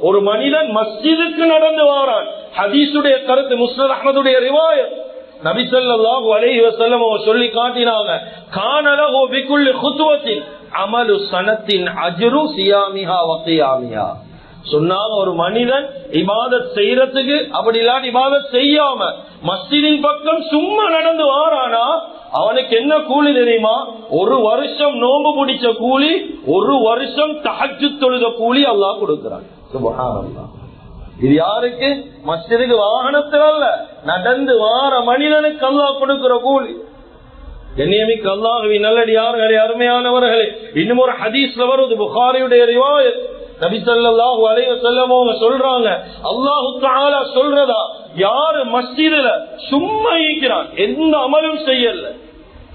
ஒரு மனிதன் மஸ்ஜிதுக்கு நடந்து வாரான். ஹதீஸுடைய கருத்து முஸ்லிம் அஹமதுடைய ரிவாயத். நபிசல்லாஹு அலைஹி வஸல்லம் அவங்க சொல்லி காட்டினாங்க கானலஹு பிக்குல்லி குத்துவத்தின் அமலு சனத்தின் அஜ்ரு சியாமிஹா வகியாமிஹா சொன்னாங்க ஒரு மனிதன் இபாதத் செய்யறதுக்கு அப்படி இல்லாட்டி இபாதத் செய்யாம மஸ்ஜிதின் பக்கம் சும்மா நடந்து வாரானா? அவனுக்கு என்ன கூலி தெரியுமா? ஒரு வருஷம் நோம்பு பிடிச்ச கூலி ஒரு வருஷம் தஹஜ்ஜு தொழுத கூலி அல்லாஹ் கொடுக்கிறான். இது யாருக்கு? மஸ்ஜிதுக்கு வாகனத்தில் அல்ல நடந்து வார மனிதனுக்கு அல்லா கொடுக்கிற கூலி. கண்ணியமிக்கு அல்லாஹுவி நல்லடியார்களே அருமையானவர்களே. இன்னும் ஒரு ஹதீஸ்ல வருது புகாரியுடைய ரிவாயத். நபி ஸல்லல்லாஹு அலைஹி அவங்க சொல்றாங்க அல்லாஹு தாலா சொல்றதா? யாரு மஸ்ஜிதுல சும்மா இருக்கிறான்? எந்த அமலும் செய்யல.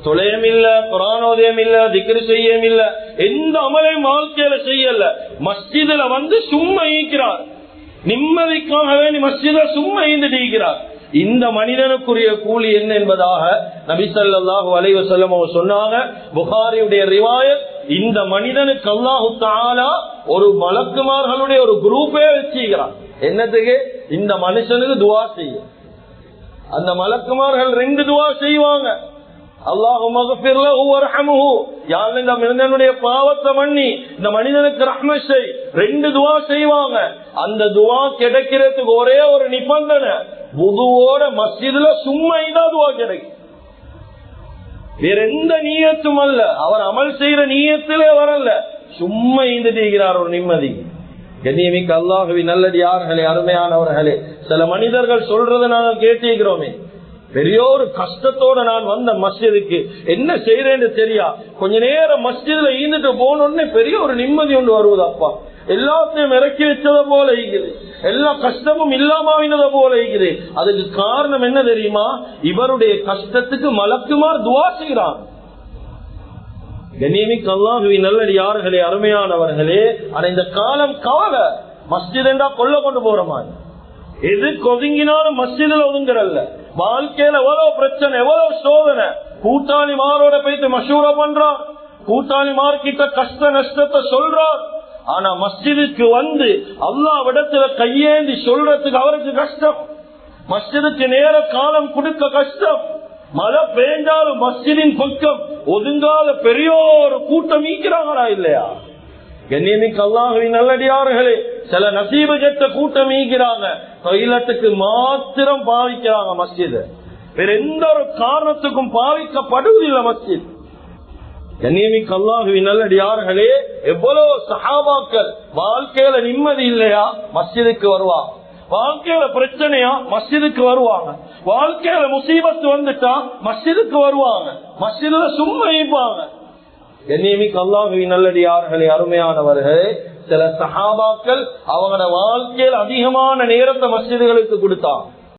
தொலையம் இல்ல குரானோதயம் இல்ல திக்ரு செய்யம் இல்ல எந்த அமலையும் வாழ்க்கையில செய்யல. மஸ்ஜிதுல வந்து சும்மா ஈக்கிறார் நிம்மதிக்காக வேண்டி மஸ்ஜித சும்மா ஈந்துட்டு இந்த மனிதனுக்குரிய கூலி என்ன என்பதாக நபிசல்லாஹு ஸல்லல்லாஹு அலைஹி அவர் சொன்னாங்க. புகாரியுடைய ரிவாயத் இந்த மனிதனுக்கு அல்லாஹு தாலா ஒரு மலக்குமார்களுடைய ஒரு குரூப்பே வச்சுக்கிறான் என்னத்துக்கு? இந்த மனுஷனுக்கு துவா செய்யும். அந்த மலக்குமார்கள் ரெண்டு துவா செய்வாங்க. அல்லாஹு இந்த மனிதனுடைய பாவத்தை மன்னி இந்த மனிதனுக்கு ரஹ்மஷை ரெண்டு துவா செய்வாங்க. அந்த துவா கிடைக்கிறதுக்கு ஒரே ஒரு நிபந்தனை புதுவோட மஸ்ஜிதுல சும்மா தான் துவா கிடைக்கும். வேற எந்த நீயத்தும் அல்ல. அவர் அமல் செய்யற நீயத்திலே வரல சும்மா ஈந்துட்டீங்கிறார் ஒரு நிம்மதி. கண்ணியமிக்க அல்லாஹவி நல்லடியார்களே அருமையானவர்களே சில மனிதர்கள் சொல்றதை நாங்க கேட்டிருக்கிறோமே. பெரிய ஒரு கஷ்டத்தோட நான் வந்த மஸ்ஜிதுக்கு என்ன செய்யறேன்னு தெரியா? கொஞ்ச நேரம் மஸ்ஜிதுல ஈந்துட்டு போனோடனே பெரிய ஒரு நிம்மதி ஒன்று வருவது அப்பா. எல்லாத்தையும் இறக்கி வச்சதை போல இருக்குது. எல்லா கஷ்டமும் இல்லாம போல இருக்குது. அதுக்கு காரணம் என்ன தெரியுமா? இவருடைய கஷ்டத்துக்கு மலக்குமார் துவா செய்கிறான் கண்ணியமிக்கு அல்லாஹுவி நல்லடி யார்களே அருமையானவர்களே ஆனா இந்த காலம் கவலை. மஸ்ஜித் என்றா கொண்டு போற மாதிரி. எது கொதுங்கினாலும் மஸ்ஜிதுல ஒதுங்குறல்ல. வாழ்க்கையில எவ்வளவு பிரச்சனை எவ்வளவு சோதனை. கூட்டாளி மாரோட போயிட்டு மசூரா பண்றான் கூட்டாளி மார்கிட்ட கஷ்ட நஷ்டத்தை சொல்றான் ஆனா மஸ்ஜிதுக்கு வந்து அல்லாவிடத்துல கையேந்தி சொல்றதுக்கு அவருக்கு கஷ்டம். மஸ்ஜிதுக்கு நேர காலம் கொடுக்க கஷ்டம். மழை பெய்ஞ்சாலும் மஸ்ஜிதின் பக்கம் ஒதுங்காத பெரியோர் கூட்டம் ஈக்கிறாங்களா இல்லையா? கண்ணியமிக்கு அல்லாஹின் நல்லடியார்களே சில நசீபு கெட்ட கூட்டம் ஈகிறாங்க தொழிலத்துக்கு மாத்திரம் பாவிக்கிறாங்க மஸ்ஜித். வேற எந்த ஒரு காரணத்துக்கும் பாவிக்கப்படுவதில்லை மஸ்ஜித். கண்ணியமிக்கு அல்லாஹுவின் நல்லடியார்களே எவ்வளவு சஹாபாக்கள் வாழ்க்கையில நிம்மதி இல்லையா? மஸ்ஜிதுக்கு வருவாங்க வாழ்க்கையில பிரச்சனையா? மஸ்ஜிதுக்கு வருவாங்க. வாழ்க்கையில முசீபத்து வந்துட்டா? மஸ்ஜிதுக்கு வருவாங்க. மஸ்ஜிதுல சும்மா இப்பாங்க கண்ணியமிக்கு அல்லாஹுவின் நல்லடியார்களே அருமையானவர்களே சில சஹாபாக்கள் அவங்களோட வாழ்க்கையில் அதிகமான நேரத்தை மசிதிகளுக்கு கொடுத்தான்